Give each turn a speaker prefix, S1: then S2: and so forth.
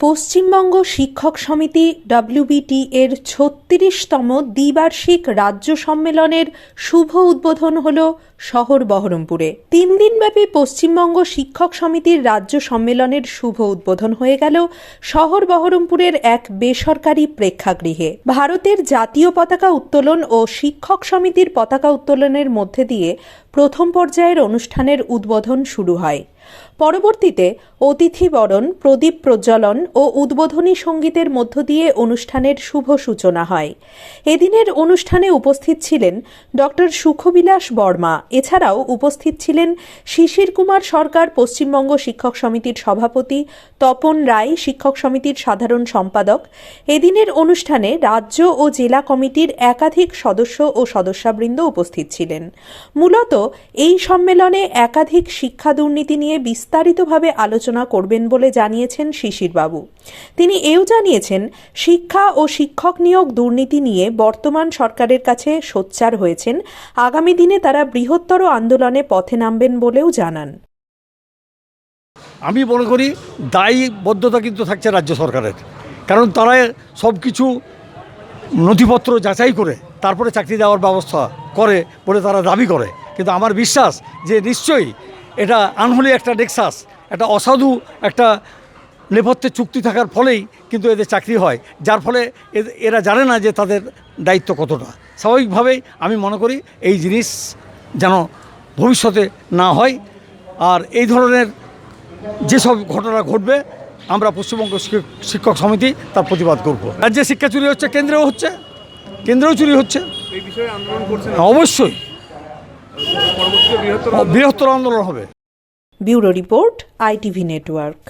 S1: পশ্চিমবঙ্গ শিক্ষক সমিতি ডব্লিউবিটি এর ছত্রিশতম দ্বিবার্ষিক রাজ্য সম্মেলনের শুভ উদ্বোধন হল শহর বহরমপুরে। তিন দিনব্যাপী পশ্চিমবঙ্গ শিক্ষক সমিতির রাজ্য সম্মেলনের শুভ উদ্বোধন হয়ে গেল শহর বহরমপুরের এক বেসরকারি প্রেক্ষাগৃহে। ভারতের জাতীয় পতাকা উত্তোলন ও শিক্ষক সমিতির পতাকা উত্তোলনের মধ্যে দিয়ে প্রথম পর্যায়ের অনুষ্ঠানের উদ্বোধন শুরু হয়। পরবর্তীতে অতিথি বরণ, প্রদীপ প্রজ্বলন ও উদ্বোধনী সঙ্গীতের মধ্য দিয়ে অনুষ্ঠানের শুভ সূচনা হয়। এদিনের অনুষ্ঠানে উপস্থিত ছিলেন ডক্টর সুখবিলাস বর্মা। এছাড়াও উপস্থিত ছিলেন শিশির কুমার সরকার, পশ্চিমবঙ্গ শিক্ষক সমিতির সভাপতি তপন রায়, শিক্ষক সমিতির সাধারণ সম্পাদক। এদিনের অনুষ্ঠানে রাজ্য ও জেলা কমিটির একাধিক সদস্য ও সদস্যবৃন্দ উপস্থিত ছিলেন। মূলত এই সম্মেলনে একাধিক শিক্ষা দুর্নীতি নিয়ে বিস্তারিতভাবে আলোচনা করবেন বলে জানিয়েছেন শিশিরবাবু। তিনি এও জানিয়েছেন, শিক্ষা ও শিক্ষক নিয়োগ দুর্নীতি নিয়ে বর্তমান সরকারের কাছে সোচ্চার হয়েছেন। আগামী দিনে তারা বৃহত্তর আন্দোলনে পথে নামবেন বলেও জানান।
S2: আমি মনে করি দায়ীবদ্ধতা কিন্তু থাকছে রাজ্য সরকারের। কারণ তারা সব কিছু নথিপত্র যাচাই করে, তারপরে চাকরি দেওয়ার ব্যবস্থা করে বলে তারা দাবি করে। কিন্তু আমার বিশ্বাস যে নিশ্চয়ই এটা আনহলি একটা নেক্সাস একটা অসাধু একটা নেপথ্যে চুক্তি থাকার ফলেই কিন্তু এদের চাকরি হয়। যার ফলে এরা জানে না যে তাদের দায়িত্ব কতটা। স্বাভাবিকভাবেই আমি মনে করি এই জিনিস যেন ভবিষ্যতে না হয়। আর এই ধরনের যেসব ঘটনা ঘটবে আমরা পশ্চিমবঙ্গ শিক্ষক- সমিতি তার প্রতিবাদ করব। রাজ্যে শিক্ষা চুরি হচ্ছে কেন্দ্রেও হচ্ছে কেন্দ্রেও চুরি হচ্ছে।
S3: এই বিষয়ে আন্দোলন করছেন?
S2: অবশ্যই। বৃহত্তর আন্দোলন হবে।
S1: Bureau report ITV network.